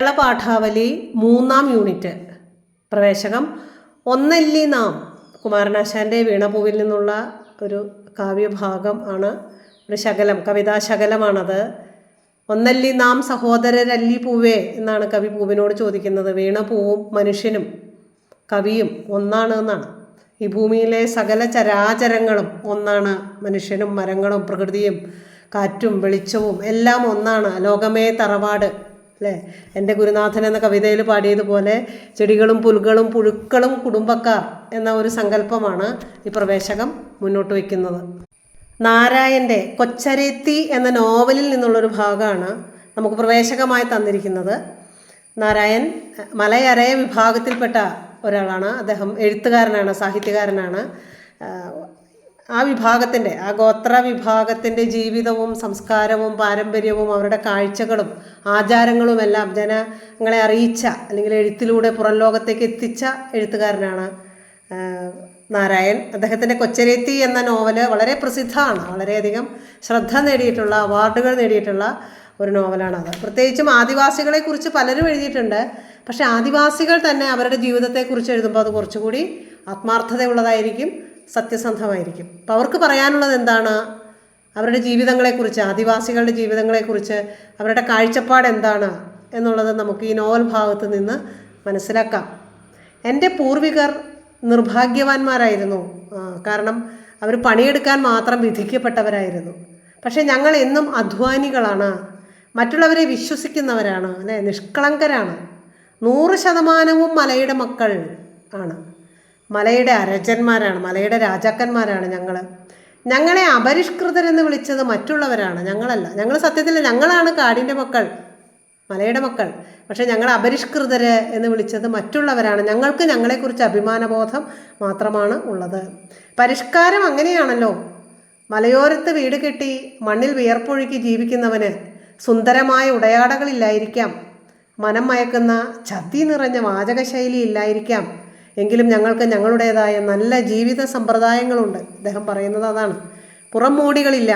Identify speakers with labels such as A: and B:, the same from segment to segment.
A: കേരള പാഠാവലി മൂന്നാം യൂണിറ്റ്. പ്രവേശകം. ഒന്നല്ലി നാം. കുമാരനാശാന്റെ വീണപൂവിൽ നിന്നുള്ള ഒരു കാവ്യഭാഗം ആണ്. ഒരു ശകലം കവിതാശകലമാണത് ഒന്നല്ലി നാം സഹോദരരല്ലി പൂവേ എന്നാണ് കവി പൂവിനോട് ചോദിക്കുന്നത്. വീണപൂവും മനുഷ്യനും കവിയും ഒന്നാണ് എന്നാണ്. ഈ ഭൂമിയിലെ സകല ചരാചരങ്ങളും ഒന്നാണ്. മനുഷ്യനും മരങ്ങളും പ്രകൃതിയും കാറ്റും വെളിച്ചവും എല്ലാം ഒന്നാണ്. ലോകമേ തറവാട്. അല്ലേ? എന്റെ ഗുരുനാഥൻ എന്ന കവിതയിൽ പാടിയതുപോലെ ചെടികളും പുലുകളും പുഴുക്കളും കുടുംബക്കാർ എന്ന ഒരു സങ്കല്പമാണ് ഈ പ്രവേശകം മുന്നോട്ട് വയ്ക്കുന്നത്. നാരായന്റെ കൊച്ചരേത്തി എന്ന നോവലിൽ നിന്നുള്ളൊരു ഭാഗമാണ് നമുക്ക് പ്രവേശകമായി തന്നിരിക്കുന്നത്. നാരായൺ മലയരയ വിഭാഗത്തിൽപ്പെട്ട ഒരാളാണ്. അദ്ദേഹം എഴുത്തുകാരനാണ് സാഹിത്യകാരനാണ്. ആ വിഭാഗത്തിന്റെ ആ ഗോത്ര വിഭാഗത്തിന്റെ ജീവിതവും സംസ്കാരവും പാരമ്പര്യവും അവരുടെ കാഴ്ചകളും ആചാരങ്ങളുമെല്ലാം ജനങ്ങളെ അറിയിച്ച അല്ലെങ്കിൽ എഴുത്തിലൂടെ പുറം ലോകത്തേക്ക് എത്തിച്ച എഴുത്തുകാരനാണ് നാരായൺ. അദ്ദേഹത്തിന്റെ കൊച്ചരേത്തി എന്ന നോവൽ വളരെ പ്രസിദ്ധമാണ്. വളരെയധികം ശ്രദ്ധ നേടിയിട്ടുള്ള അവാർഡുകൾ നേടിയിട്ടുള്ള ഒരു നോവലാണത് പ്രത്യേകിച്ചും ആദിവാസികളെക്കുറിച്ച് പലരും എഴുതിയിട്ടുണ്ട്. പക്ഷേ ആദിവാസികൾ തന്നെ അവരുടെ ജീവിതത്തെക്കുറിച്ച് എഴുതുമ്പോൾ അത് കുറച്ചുകൂടി ആത്മാർത്ഥതയുള്ളതായിരിക്കും. സത്യസന്ധമായിരിക്കും. അപ്പോൾ അവർക്ക് പറയാനുള്ളത് എന്താണ്? അവരുടെ ജീവിതങ്ങളെക്കുറിച്ച് ആദിവാസികളുടെ ജീവിതങ്ങളെക്കുറിച്ച് അവരുടെ കാഴ്ചപ്പാട് എന്താണ് എന്നുള്ളത് നമുക്ക് ഈ നോവൽ ഭാഗത്ത് നിന്ന് മനസ്സിലാക്കാം. എന്റെ പൂർവികർ നിർഭാഗ്യവാന്മാരായിരുന്നു. കാരണം അവർ പണിയെടുക്കാൻ മാത്രം വിധിക്കപ്പെട്ടവരായിരുന്നു. പക്ഷേ ഞങ്ങൾ എന്നും അധ്വാനികളാണ്. മറ്റുള്ളവരെ വിശ്വസിക്കുന്നവരാണ്. അല്ലെ? നിഷ്കളങ്കരാണ്. നൂറ് ശതമാനവും മലയുടെ മക്കൾ ആണ്. മലയുടെ അരജന്മാരാണ് മലയുടെ രാജാക്കന്മാരാണ് ഞങ്ങൾ ഞങ്ങളെ അപരിഷ്കൃതരെന്ന് വിളിച്ചത് മറ്റുള്ളവരാണ് ഞങ്ങളല്ല. ഞങ്ങൾ സത്യത്തിൽ ഞങ്ങളാണ് കാടിന്റെ മക്കൾ മലയുടെ മക്കൾ. പക്ഷേ ഞങ്ങൾ അപരിഷ്കൃതര് എന്ന് വിളിച്ചത് മറ്റുള്ളവരാണ്. ഞങ്ങൾക്ക് ഞങ്ങളെക്കുറിച്ച് അഭിമാനബോധം മാത്രമാണ് ഉള്ളത്. പരിഷ്കാരം അങ്ങനെയാണല്ലോ. മലയോരത്ത് വീട് കെട്ടി മണ്ണിൽ വിയർപ്പൊഴുക്കി ജീവിക്കുന്നവന് സുന്ദരമായ ഉടയാടകളില്ലായിരിക്കാം. മനം മയക്കുന്ന ഛത്തി നിറഞ്ഞ വാചകശൈലി ഇല്ലായിരിക്കാം. എങ്കിലും ഞങ്ങൾക്ക് ഞങ്ങളുടേതായ നല്ല ജീവിത സമ്പ്രദായങ്ങളുണ്ട്. അദ്ദേഹം പറയുന്നത് അതാണ്. പുറം മോടികളില്ല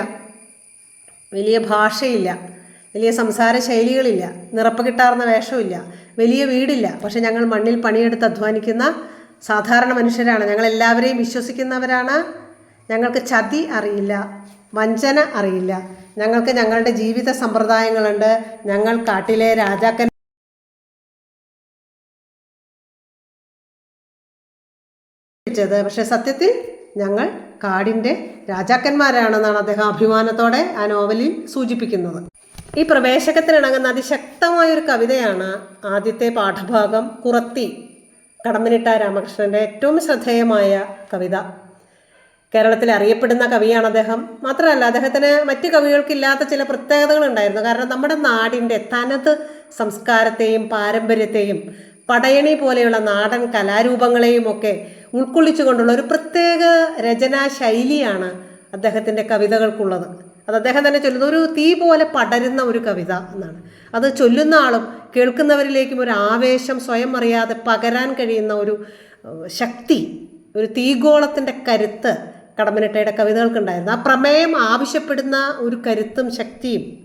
A: വലിയ ഭാഷയില്ല വലിയ സംസാര ശൈലികളില്ല നിറപ്പ് കിട്ടാർന്ന വേഷമില്ല വലിയ വീടില്ല. പക്ഷെ ഞങ്ങൾ മണ്ണിൽ പണിയെടുത്ത് അധ്വാനിക്കുന്ന സാധാരണ മനുഷ്യരാണ്. ഞങ്ങൾ എല്ലാവരെയും വിശ്വസിക്കുന്നവരാണ്. ഞങ്ങൾക്ക് ചതി അറിയില്ല വഞ്ചന അറിയില്ല. ഞങ്ങൾക്ക് ഞങ്ങളുടെ ജീവിത സമ്പ്രദായങ്ങളുണ്ട്. ഞങ്ങൾ കാട്ടിലെ രാജാക്കൻ ത് പക്ഷെ സത്യത്തിൽ ഞങ്ങൾ കാടിന്റെ രാജാക്കന്മാരാണെന്നാണ് അദ്ദേഹം അഭിമാനത്തോടെ ആ നോവലിൽ സൂചിപ്പിക്കുന്നത്. ഈ പ്രവേശകത്തിനിണങ്ങുന്ന അതിശക്തമായ ഒരു കവിതയാണ് ആദ്യത്തെ പാഠഭാഗം കുറത്തി കടമ്പനിട്ട രാമകൃഷ്ണന്റെ ഏറ്റവും ശ്രദ്ധേയമായ കവിത. കേരളത്തിൽ അറിയപ്പെടുന്ന കവിയാണ് അദ്ദേഹം. മാത്രമല്ല അദ്ദേഹത്തിന് മറ്റ് കവികൾക്കില്ലാത്ത ചില പ്രത്യേകതകളുണ്ടായിരുന്നു. കാരണം നമ്മുടെ നാടിന്റെ തനത് സംസ്കാരത്തെയും പാരമ്പര്യത്തെയും പടയണി പോലെയുള്ള നാടൻ കലാരൂപങ്ങളെയും ഒക്കെ ഉൾക്കൊള്ളിച്ചുകൊണ്ടുള്ള ഒരു പ്രത്യേക രചനാ ശൈലിയാണ് അദ്ദേഹത്തിന്റെ കവിതകൾക്കുള്ളത്. അത് അദ്ദേഹം തന്നെ ചൊല്ലുന്നത് ഒരു തീ പോലെ പടരുന്ന ഒരു കവിത എന്നാണ്. അത് ചൊല്ലുന്ന ആളും കേൾക്കുന്നവരിലേക്കും ഒരു ആവേശം സ്വയം അറിയാതെ പകരാൻ കഴിയുന്ന ഒരു ശക്തി ഒരു തീഗോളത്തിന്റെ കരുത്ത് കടമ്പനിട്ടയുടെ കവിതകൾക്കുണ്ടായിരുന്നു. ആ പ്രമേയം ആവശ്യപ്പെടുന്ന ഒരു കരുത്തും ശക്തിയും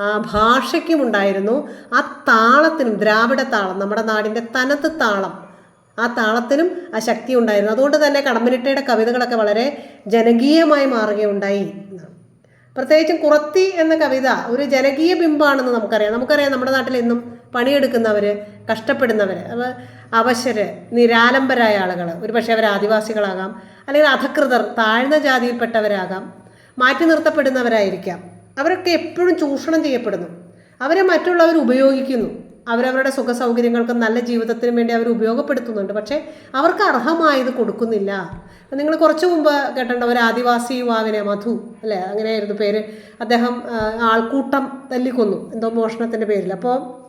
A: ആ ഭാഷയ്ക്കും ഉണ്ടായിരുന്നു ആ താളത്തിനും ദ്രാവിഡ താളം നമ്മുടെ നാടിന്റെ തനത്ത് താളം. ആ താളത്തിനും ആ ശക്തി ഉണ്ടായിരുന്നു അതുകൊണ്ട് തന്നെ കടമ്പനിട്ടയുടെ കവിതകളൊക്കെ വളരെ ജനകീയമായി മാറുകയുണ്ടായി. പ്രത്യേകിച്ചും കുറത്തി എന്ന കവിത ഒരു ജനകീയ ബിംബാണെന്ന് നമുക്കറിയാം. നമുക്കറിയാം നമ്മുടെ നാട്ടിൽ എന്നും പണിയെടുക്കുന്നവർ കഷ്ടപ്പെടുന്നവർ അവ അവശര് നിരാലംബരായ ആളുകൾ ഒരുപക്ഷെ അവർ ആദിവാസികളാകാം അല്ലെങ്കിൽ അധകൃതർ താഴ്ന്ന ജാതിയിൽപ്പെട്ടവരാകാം മാറ്റി നിർത്തപ്പെടുന്നവരായിരിക്കാം. അവരൊക്കെ എപ്പോഴും ചൂഷണം ചെയ്യപ്പെടുന്നു. അവരെ മറ്റുള്ളവർ ഉപയോഗിക്കുന്നു. അവരവരുടെ സുഖ സൗകര്യങ്ങൾക്കും നല്ല ജീവിതത്തിനും വേണ്ടി അവർ ഉപയോഗപ്പെടുത്തുന്നുണ്ട്. പക്ഷേ അവർക്ക് അർഹമായത് കൊടുക്കുന്നില്ല. നിങ്ങൾ കുറച്ച് മുമ്പ് കേട്ടിട്ടുണ്ട് ഒരു ആദിവാസി യുവാവിനെ മധു അല്ലേ? അങ്ങനെയായിരുന്നു പേര്. അദ്ദേഹം ആൾക്കൂട്ടം തല്ലിക്കൊന്നു. എന്തോ മോഷണത്തിന്റെ പേരിൽ. അപ്പോൾ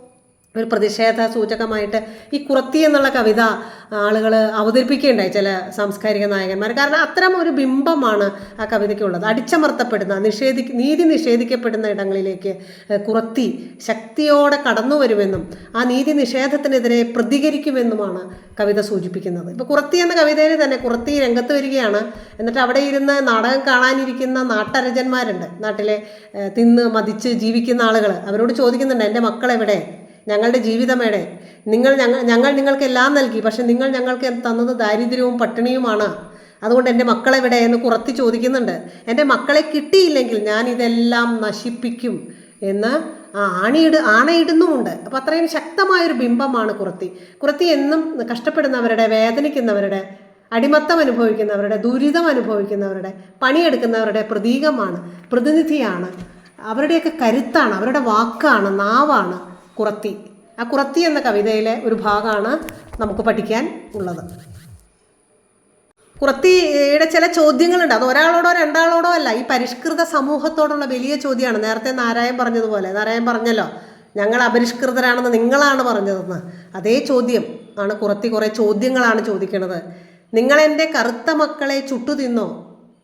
A: ഒരു പ്രതിഷേധ സൂചകമായിട്ട് ഈ കുറത്തി എന്നുള്ള കവിത ആളുകൾ അവതരിപ്പിക്കുകയുണ്ടായി ചില സാംസ്കാരിക നായകന്മാർ കാരണം അത്തരം ഒരു ബിംബമാണ് ആ കവിതയ്ക്കുള്ളത്. അടിച്ചമർത്തപ്പെടുന്ന നിഷേധി നീതി നിഷേധിക്കപ്പെടുന്ന ഇടങ്ങളിലേക്ക് കുറത്തി ശക്തിയോടെ കടന്നു വരുമെന്നും ആ നീതി നിഷേധത്തിനെതിരെ പ്രതികരിക്കുമെന്നുമാണ് കവിത സൂചിപ്പിക്കുന്നത്. ഇപ്പോൾ കുറത്തി എന്ന കവിതയിൽ തന്നെ കുറത്തി രംഗത്ത് വരികയാണ്. എന്നിട്ട് അവിടെ ഇരുന്ന് നാടകം കാണാനിരിക്കുന്ന നാട്ടരജന്മാരുണ്ട്. നാട്ടിലെ തിന്ന് മതിച്ച് ജീവിക്കുന്ന ആളുകൾ അവരോട് ചോദിക്കുന്നുണ്ട് എന്റെ മക്കളെവിടെ? ഞങ്ങളുടെ ജീവിതമേടെ നിങ്ങൾ ഞങ്ങൾ ഞങ്ങൾ നിങ്ങൾക്ക് എല്ലാം നൽകി. പക്ഷെ നിങ്ങൾ ഞങ്ങൾക്ക് തന്നത് ദാരിദ്ര്യവും പട്ടിണിയുമാണ്. അതുകൊണ്ട് എന്റെ മക്കളെവിടെ എന്ന് കുറത്തി ചോദിക്കുന്നുണ്ട്. എന്റെ മക്കളെ കിട്ടിയില്ലെങ്കിൽ ഞാൻ ഇതെല്ലാം നശിപ്പിക്കും എന്ന് ആണിയിട് ആണയിടുന്നുമുണ്ട്. അപ്പം അത്രയും ശക്തമായൊരു ബിംബമാണ് കുറത്തി. കുറത്തി എന്നും കഷ്ടപ്പെടുന്നവരുടെ വേദനിക്കുന്നവരുടെ അടിമത്തം അനുഭവിക്കുന്നവരുടെ ദുരിതം അനുഭവിക്കുന്നവരുടെ പണിയെടുക്കുന്നവരുടെ പ്രതീകമാണ് പ്രതിനിധിയാണ്. അവരുടെയൊക്കെ കരുത്താണ് അവരുടെ വാക്കാണ് നാവാണ്. കുറത്തി. ആ കുറത്തി എന്ന കവിതയിലെ ഒരു ഭാഗമാണ് നമുക്ക് പഠിക്കാൻ ഉള്ളത്. കുറത്തിയുടെ ചില ചോദ്യങ്ങളുണ്ട്. അത് ഒരാളോടോ രണ്ടാളോടോ അല്ല ഈ പരിഷ്കൃത സമൂഹത്തോടുള്ള വലിയ ചോദ്യമാണ്. നേരത്തെ നാരായൺ പറഞ്ഞതുപോലെ. നാരായൺ പറഞ്ഞല്ലോ ഞങ്ങൾ അപരിഷ്കൃതരാണെന്ന് നിങ്ങളാണ് പറഞ്ഞതെന്ന്. അതേ ചോദ്യം ആണ് കുറത്തി കുറേ ചോദ്യങ്ങളാണ് ചോദിക്കുന്നത്. നിങ്ങൾ എന്റെ കറുത്ത മക്കളെ ചുട്ടു തിന്നോ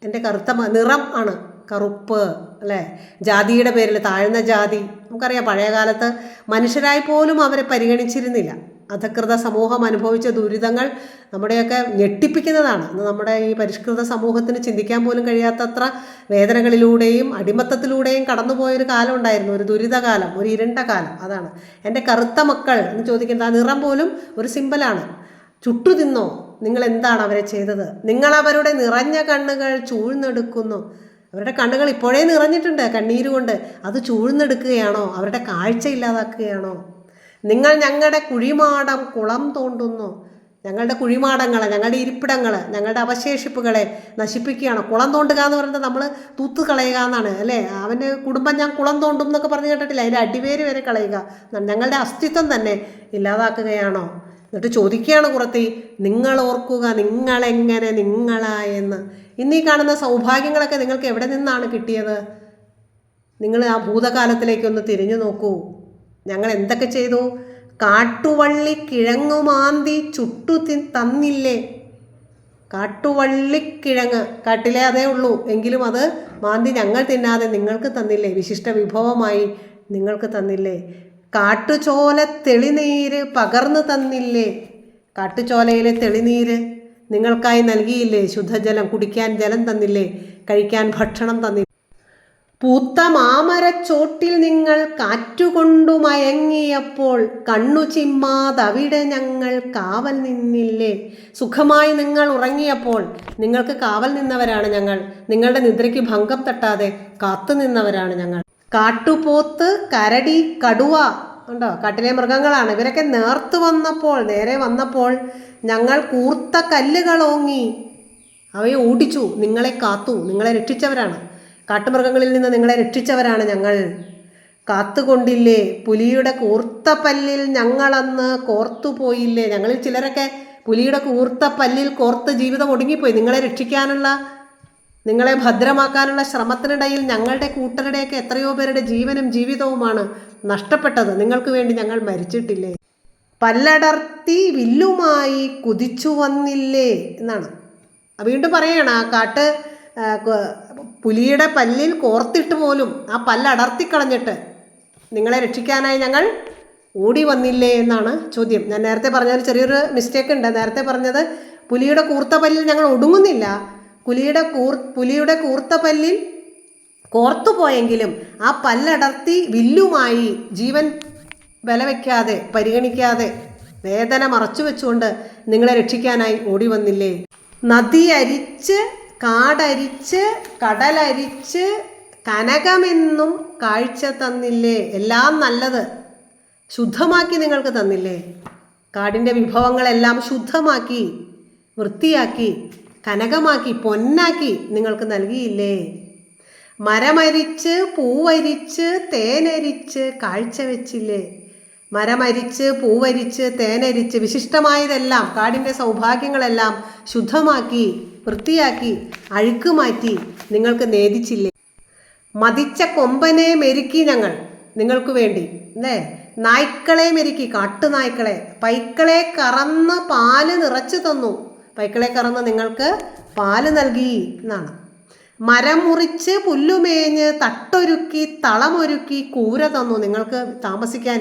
A: എന്റെ കറുത്ത നിറം ആണ് കറുപ്പ് അല്ലേ? ജാതിയുടെ പേരിൽ താഴ്ന്ന ജാതി. നമുക്കറിയാം പഴയ കാലത്ത് മനുഷ്യരായി പോലും അവരെ പരിഗണിച്ചിരുന്നില്ല. അധകൃത സമൂഹം അനുഭവിച്ച ദുരിതങ്ങൾ നമ്മുടെയൊക്കെ ഞെട്ടിപ്പിക്കുന്നതാണ്. ഇന്ന് നമ്മുടെ ഈ പരിഷ്കൃത സമൂഹത്തിന് ചിന്തിക്കാൻ പോലും കഴിയാത്തത്ര വേദനകളിലൂടെയും അടിമത്തത്തിലൂടെയും കടന്നുപോയൊരു കാലം ഉണ്ടായിരുന്നു. ഒരു ദുരിതകാലം ഒരു ഇരുണ്ട കാലം അതാണ്. എന്റെ കറുത്ത മക്കൾ എന്ന് ചോദിക്കേണ്ട ആ നിറം പോലും ഒരു സിമ്പലാണ്. ചുട്ടു തിന്നോ നിങ്ങൾ എന്താണ് അവരെ ചെയ്തത്? നിങ്ങൾ അവരുടെ നിറഞ്ഞ കണ്ണുകൾ ചൂഴ്ന്നെടുക്കുന്നു. അവരുടെ കണ്ണുകൾ ഇപ്പോഴേ നിറഞ്ഞിട്ടുണ്ട് കണ്ണീരുകൊണ്ട് അത് ചൂഴ്ന്നെടുക്കുകയാണോ? അവരുടെ കാഴ്ച ഇല്ലാതാക്കുകയാണോ? നിങ്ങൾ ഞങ്ങളുടെ കുഴിമാടം കുളം തോണ്ടുന്നു. ഞങ്ങളുടെ കുഴിമാടങ്ങളെ ഞങ്ങളുടെ ഇരിപ്പിടങ്ങൾ ഞങ്ങളുടെ അവശേഷിപ്പുകളെ നശിപ്പിക്കുകയാണ്? കുളം തോണ്ടുക എന്ന് പറയുന്നത് നമ്മൾ തൂത്ത് കളയുക എന്നാണ് അല്ലേ? അവന്റെ കുടുംബം ഞാൻ കുളം തോണ്ടും എന്നൊക്കെ പറഞ്ഞു കേട്ടിട്ടില്ല? അതിന്റെ അടിവേര് വരെ കളയുക. ഞങ്ങളുടെ അസ്തിത്വം തന്നെ ഇല്ലാതാക്കുകയാണോ? എന്നിട്ട് ചോദിക്കുകയാണ് കുറത്തി നിങ്ങൾ ഓർക്കുക നിങ്ങളെങ്ങനെ നിങ്ങളായെന്ന്. ഇന്ന് ഈ കാണുന്ന സൗഭാഗ്യങ്ങളൊക്കെ നിങ്ങൾക്ക് എവിടെ നിന്നാണ് കിട്ടിയത്? നിങ്ങൾ ആ ഭൂതകാലത്തിലേക്കൊന്ന് തിരിഞ്ഞു നോക്കൂ. ഞങ്ങൾ എന്തൊക്കെ ചെയ്തു? കാട്ടുവള്ളി കിഴങ്ങുമാന്തി ചുട്ടു തന്നില്ലേ? കാട്ടുവള്ളിക്കിഴങ്ങ് കാട്ടിലെ അതേ ഉള്ളൂ. എങ്കിലും അത് മാന്തി ഞങ്ങൾ തിന്നാതെ നിങ്ങൾക്ക് തന്നില്ലേ? വിശിഷ്ട വിഭവമായി നിങ്ങൾക്ക് തന്നില്ലേ? കാട്ടുചോല തെളിനീര് പകർന്നു തന്നില്ലേ? കാട്ടുചോലയിലെ തെളിനീര് നിങ്ങൾക്കായി നൽകിയില്ലേ ശുദ്ധജലം? കുടിക്കാൻ ജലം തന്നില്ലേ? കഴിക്കാൻ ഭക്ഷണം തന്നില്ല? പൂത്ത മാമരച്ചോട്ടിൽ നിങ്ങൾ കാറ്റുകൊണ്ടു മയങ്ങിയപ്പോൾ കണ്ണു ചിമ്മാതവിടെ ഞങ്ങൾ കാവൽ നിന്നില്ലേ? സുഖമായി നിങ്ങൾ ഉറങ്ങിയപ്പോൾ നിങ്ങൾക്ക് കാവൽ നിന്നവരാണ് ഞങ്ങൾ. നിങ്ങളുടെ നിദ്രയ്ക്ക് ഭംഗം തട്ടാതെ കാത്തു നിന്നവരാണ് ഞങ്ങൾ. കാട്ടുപോത്ത് കരടി കടുവ ഉണ്ടോ? കാട്ടിലെ മൃഗങ്ങളാണ്. ഇവരൊക്കെ നേർത്തു വന്നപ്പോൾ നേരെ വന്നപ്പോൾ ഞങ്ങൾ കൂർത്ത കല്ലുകളോങ്ങി അവയെ ഓടിച്ചു. നിങ്ങളെ കാത്തു. നിങ്ങളെ രക്ഷിച്ചവരാണ്. കാട്ടുമൃഗങ്ങളിൽ നിന്ന് നിങ്ങളെ രക്ഷിച്ചവരാണ് ഞങ്ങൾ. കാത്തുകൊണ്ടില്ലേ? പുലിയുടെ കൂർത്ത പല്ലിൽ ഞങ്ങളന്ന് കോർത്തു പോയില്ലേ? ഞങ്ങളിൽ ചിലരൊക്കെ പുലിയുടെ കൂർത്ത പല്ലിൽ കോർത്ത് ജീവിതം ഒടുങ്ങിപ്പോയി. നിങ്ങളെ രക്ഷിക്കാനുള്ള നിങ്ങളെ ഭദ്രമാക്കാനുള്ള ശ്രമത്തിനിടയിൽ ഞങ്ങളുടെ കൂട്ടരുടെയൊക്കെ എത്രയോ പേരുടെ ജീവനും ജീവിതവുമാണ് നഷ്ടപ്പെട്ടത്. നിങ്ങൾക്ക് വേണ്ടി ഞങ്ങൾ മരിച്ചിട്ടില്ലേ? പല്ലടർത്തി വില്ലുമായി കുതിച്ചു വന്നില്ലേ എന്നാണ്. വീണ്ടും പറയണം ആ കാട്ട് പുലിയുടെ പല്ലിൽ കോർത്തിട്ട് പോലും ആ പല്ലടർത്തി കളഞ്ഞിട്ട് നിങ്ങളെ രക്ഷിക്കാനായി ഞങ്ങൾ ഓടി വന്നില്ലേ എന്നാണ് ചോദ്യം. ഞാൻ നേരത്തെ പറഞ്ഞതിൽ ചെറിയൊരു മിസ്റ്റേക്ക് ഉണ്ട്. നേരത്തെ പറഞ്ഞത് പുലിയുടെ കൂർത്ത പല്ലിൽ ഞങ്ങൾ ഒടുങ്ങുന്നില്ല. പുലിയുടെ കൂർ പുലിയുടെ കൂർത്ത പല്ലിൽ കോർത്തുപോയെങ്കിലും ആ പല്ലടർത്തി വില്ലുമായി ജീവൻ വിലവെക്കാതെ പരിഗണിക്കാതെ വേദന മറച്ചു വെച്ചുകൊണ്ട് നിങ്ങളെ രക്ഷിക്കാനായി ഓടി വന്നില്ലേ നദി അരിച്ച് കാടരിച്ച് കടലരിച്ച് കനകമെന്നും കാഴ്ച തന്നില്ലേ? എല്ലാം നല്ലത് ശുദ്ധമാക്കി നിങ്ങൾക്ക് തന്നില്ലേ? കാടിന്റെ വിഭവങ്ങളെല്ലാം ശുദ്ധമാക്കി വൃത്തിയാക്കി കനകമാക്കി പൊന്നാക്കി നിങ്ങൾക്ക് നൽകിയില്ലേ? മരമരിച്ച് പൂവരിച്ച് തേനരിച്ച് കാഴ്ചവെച്ചില്ലേ മരമരിച്ച് പൂവരിച്ച് തേനരിച്ച് വിശിഷ്ടമായതെല്ലാം കാടിന്റെ സൗഭാഗ്യങ്ങളെല്ലാം ശുദ്ധമാക്കി വൃത്തിയാക്കി അഴുക്ക് മാറ്റി നിങ്ങൾക്ക് നേദിച്ചില്ലേ മതിച്ച കൊമ്പനെ മെരുക്കി ഞങ്ങൾ നിങ്ങൾക്ക് വേണ്ടി അല്ലേ? നായ്ക്കളെ മെരുക്കി കാട്ടുനായ്ക്കളെ. പൈക്കളെ കറന്ന് പാൽ നിറച്ചു തന്നു. പൈക്കളെ കറന്ന് നിങ്ങൾക്ക് പാൽ നൽകി എന്നാണ്. മരം മുറിച്ച് പുല്ലുമേഞ്ഞ് തട്ടൊരുക്കി തളമൊരുക്കി കൂര തന്നു. നിങ്ങൾക്ക് താമസിക്കാൻ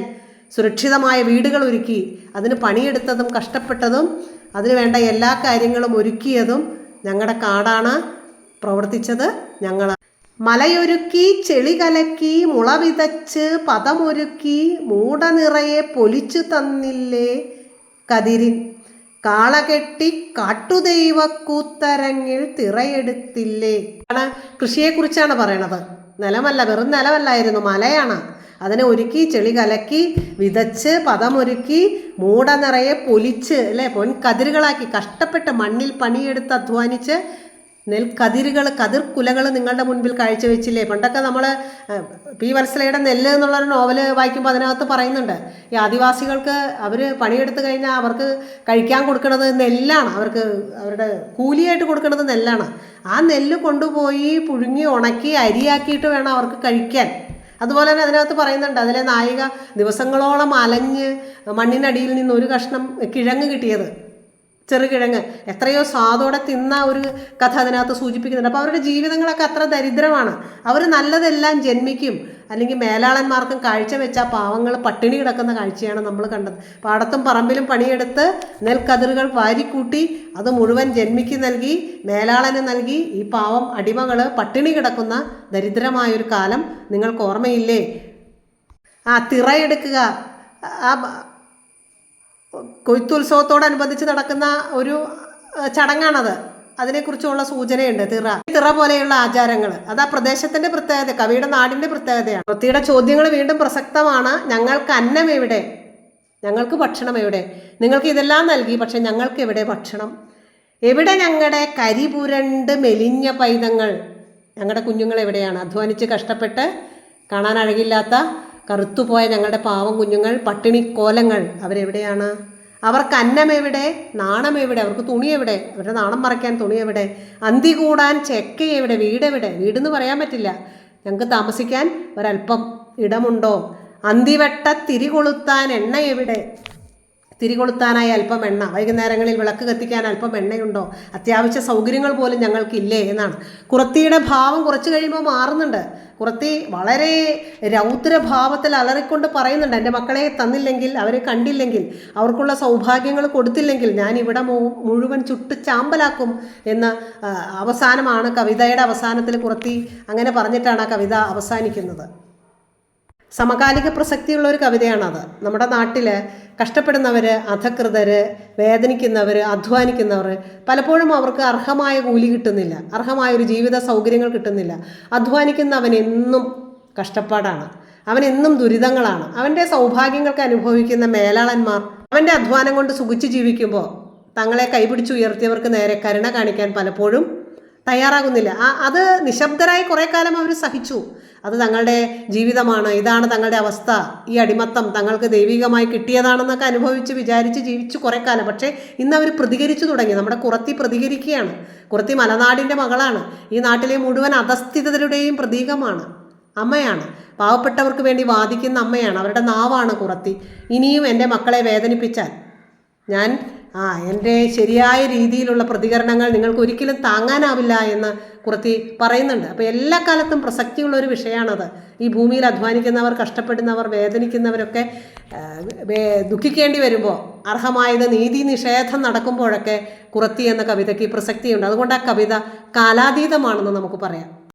A: സുരക്ഷിതമായ വീടുകൾ ഒരുക്കി. അതിന് പണിയെടുത്തതും കഷ്ടപ്പെട്ടതും അതിന് വേണ്ട എല്ലാ കാര്യങ്ങളും ഒരുക്കിയതും ഞങ്ങളുടെ കാടാണ്. പ്രവർത്തിച്ചത് ഞങ്ങൾ മലയൊരുക്കി ചെളി കലക്കി മുള വിതച്ച് പദമൊരുക്കി മൂടനിറയെ പൊലിച്ചു തന്നില്ലേ കതിരിൻ. കാളകെട്ടി കാട്ടുദൈവക്കൂത്തരങ്ങിൽ തിറയെടുത്തില്ലേ? ആണ് കൃഷിയെക്കുറിച്ചാണ് പറയണത്. നിലമല്ല വെറും നിലമല്ലായിരുന്നു മലയാണ്. അതിനെ ഒരുക്കി ചെളി കലക്കി വിതച്ച് പദമൊരുക്കി മൂട നിറയെ പൊലിച്ച് അല്ലേ? പൊൻകതിരുകളാക്കി കഷ്ടപ്പെട്ട് മണ്ണിൽ പണിയെടുത്ത് അധ്വാനിച്ച് നെൽക്കതിരുകൾ കതിർക്കുലകൾ നിങ്ങളുടെ മുൻപിൽ കാഴ്ചവെച്ചില്ലേ? പണ്ടൊക്കെ നമ്മൾ പി വത്സലയുടെ നെല്ല് എന്നുള്ളൊരു നോവൽ വായിക്കുമ്പോൾ അതിനകത്ത് പറയുന്നുണ്ട്. ഈ ആദിവാസികൾക്ക് അവർ പണിയെടുത്ത് കഴിഞ്ഞാൽ അവർക്ക് കഴിക്കാൻ കൊടുക്കുന്നത് നെല്ലാണ്. അവർക്ക് അവരുടെ കൂലിയായിട്ട് കൊടുക്കുന്നത് നെല്ലാണ്. ആ നെല്ല് കൊണ്ടുപോയി പുഴുങ്ങി ഉണക്കി അരിയാക്കിയിട്ട് വേണം അവർക്ക് കഴിക്കാൻ. അതുപോലെ തന്നെ അതിനകത്ത് പറയുന്നുണ്ട്. അതിലെ നായിക ദിവസങ്ങളോളം അലഞ്ഞ് മണ്ണിനടിയിൽ നിന്ന് ഒരു കഷ്ണം കിഴങ്ങ് കിട്ടിയത്. ചെറുകിഴങ്ങ്. എത്രയോ സ്വാദോടെ തിന്ന ഒരു കഥ അതിനകത്ത് സൂചിപ്പിക്കുന്നുണ്ട്. അപ്പോൾ അവരുടെ ജീവിതങ്ങളൊക്കെ അത്ര ദരിദ്രമാണ്. അവർ നല്ലതെല്ലാം ജന്മിക്കും. അല്ലെങ്കിൽ മേലാളന്മാർക്കും കാഴ്ച വെച്ച പാവങ്ങൾ പട്ടിണി കിടക്കുന്ന കാഴ്ചയാണ് നമ്മൾ കണ്ടത്. പാടത്തും പറമ്പിലും പണിയെടുത്ത് നെൽക്കതിറുകൾ വാരിക്കൂട്ടി അത് മുഴുവൻ ജന്മിക്ക് നൽകി മേലാളന് നൽകി. ഈ പാവം അടിമകൾ പട്ടിണി കിടക്കുന്ന ദരിദ്രമായൊരു കാലം നിങ്ങൾക്ക് ഓർമ്മയില്ലേ? ആ തിറയെടുക്കുക. ആ കൊയ്ത്തുത്സവത്തോടനുബന്ധിച്ച് നടക്കുന്ന ഒരു ചടങ്ങാണത്. അതിനെക്കുറിച്ചുള്ള സൂചനയുണ്ട്. തിറ. തിറ പോലെയുള്ള ആചാരങ്ങൾ. അത് ആ പ്രദേശത്തിന്റെ പ്രത്യേകത കവിയുടെ നാടിന്റെ പ്രത്യേകതയാണ്. വൃത്തിയുടെ ചോദ്യങ്ങൾ വീണ്ടും പ്രസക്തമാണ്. ഞങ്ങൾക്ക് അന്നം എവിടെ? ഞങ്ങൾക്ക് ഭക്ഷണം എവിടെ? നിങ്ങൾക്ക് ഇതെല്ലാം നൽകി പക്ഷെ ഞങ്ങൾക്ക് എവിടെ ഭക്ഷണം? എവിടെ ഞങ്ങളുടെ കരിപുരണ്ട് മെലിഞ്ഞ പൈതങ്ങൾ? ഞങ്ങളുടെ കുഞ്ഞുങ്ങൾ എവിടെയാണ്? അധ്വാനിച്ച് കഷ്ടപ്പെട്ട് കാണാൻ അഴകില്ലാത്ത കറുത്തുപോയ ഞങ്ങളുടെ പാവം കുഞ്ഞുങ്ങൾ പട്ടിണി കോലങ്ങൾ അവരെവിടെയാണ്? അവർക്ക് അന്നം എവിടെ? നാണം എവിടെ? അവർക്ക് തുണി എവിടെ? അവരുടെ നാണം മറയ്ക്കാൻ തുണി എവിടെ? അന്തി കൂടാൻ ചെക്ക എവിടെ? വീടെവിടെ വീടെന്ന് പറയാൻ പറ്റില്ല. ഞങ്ങൾക്ക് താമസിക്കാൻ ഒരല്പം ഇടമുണ്ടോ? അന്തിവെട്ട തിരികൊളുത്താൻ എണ്ണ എവിടെ? തിരികൊളുത്താനായി അല്പം എണ്ണ. വൈകുന്നേരങ്ങളിൽ വിളക്ക് കത്തിക്കാൻ അല്പം എണ്ണയുണ്ടോ? അത്യാവശ്യ സൗകര്യങ്ങൾ പോലും ഞങ്ങൾക്കില്ലേ എന്നാണ്. കുറത്തിയുടെ ഭാവം കുറച്ച് കഴിയുമ്പോൾ മാറുന്നുണ്ട്. കുറത്തി വളരെ രൗദ്രഭാവത്തിൽ അലറിക്കൊണ്ട് പറയുന്നുണ്ട്. എന്റെ മക്കളെ തന്നില്ലെങ്കിൽ അവരെ കണ്ടില്ലെങ്കിൽ അവർക്കുള്ള സൗഭാഗ്യങ്ങൾ കൊടുത്തില്ലെങ്കിൽ ഞാൻ ഇവിടെ മുഴുവൻ ചുട്ട് ചാമ്പലാക്കും എന്ന് അവസാനമാണ് കവിതയുടെ അവസാനത്തിൽ കുറത്തി അങ്ങനെ പറഞ്ഞിട്ടാണ് ആ കവിത അവസാനിക്കുന്നത്. സമകാലിക പ്രസക്തിയുള്ള ഒരു കവിതയാണത്. നമ്മുടെ നാട്ടിൽ കഷ്ടപ്പെടുന്നവർ അധകൃതർ വേദനിക്കുന്നവർ അധ്വാനിക്കുന്നവർ പലപ്പോഴും അവർക്ക് അർഹമായ കൂലി കിട്ടുന്നില്ല. അർഹമായ ഒരു ജീവിത സൗകര്യങ്ങൾ കിട്ടുന്നില്ല. അധ്വാനിക്കുന്നവൻ എന്നും കഷ്ടപ്പാടാണ്. അവൻ എന്നും ദുരിതങ്ങളാണ്. അവന്റെ സൗഭാഗ്യങ്ങൾക്ക് അനുഭവിക്കുന്ന മേലാളന്മാർ അവന്റെ അധ്വാനം കൊണ്ട് സുഖിച്ച് ജീവിക്കുമ്പോൾ തങ്ങളെ കൈപിടിച്ചുയർത്തിയവർക്ക് നേരെ കരുണ കാണിക്കാൻ പലപ്പോഴും തയ്യാറാകുന്നില്ല. ആ അത് നിശബ്ദരായി കുറേ കാലം അവർ സഹിച്ചു. അത് തങ്ങളുടെ ജീവിതമാണ്. ഇതാണ് തങ്ങളുടെ അവസ്ഥ. ഈ അടിമത്തം തങ്ങൾക്ക് ദൈവികമായി കിട്ടിയതാണെന്നൊക്കെ അനുഭവിച്ച് വിചാരിച്ച് ജീവിച്ചു കുറേ കാലം. പക്ഷേ ഇന്ന് അവർ പ്രതികരിച്ചു തുടങ്ങി. നമ്മുടെ കുറത്തി പ്രതികരിക്കുകയാണ്. കുറത്തി മലനാടിന്റെ മകളാണ്. ഈ നാട്ടിലെ മുഴുവൻ അധസ്ഥിതരുടെയും പ്രതീകമാണ്. അമ്മയാണ്. പാവപ്പെട്ടവർക്ക് വേണ്ടി വാദിക്കുന്ന അമ്മയാണ്. അവരുടെ നാവാണ് കുറത്തി. ഇനിയും എന്റെ മക്കളെ വേദനിപ്പിച്ചാൽ ഞാൻ ആ എന്റെ ശരിയായ രീതിയിലുള്ള പ്രതികരണങ്ങൾ നിങ്ങൾക്ക് ഒരിക്കലും താങ്ങാനാവില്ല എന്ന് കുറത്തി പറയുന്നുണ്ട്. അപ്പോൾ എല്ലാ കാലത്തും പ്രസക്തിയുള്ള ഒരു വിഷയമാണത് ഈ ഭൂമിയിൽ അധ്വാനിക്കുന്നവർ കഷ്ടപ്പെടുന്നവർ വേദനിക്കുന്നവരൊക്കെ ദുഃഖിക്കേണ്ടി വരുമ്പോൾ അർഹമായത് നീതി നിഷേധം നടക്കുമ്പോഴൊക്കെ കുറത്തി എന്ന കവിതയ്ക്ക് പ്രസക്തിയുണ്ട്. അതുകൊണ്ട് ആ കവിത കാലാതീതമാണെന്ന് നമുക്ക് പറയാം.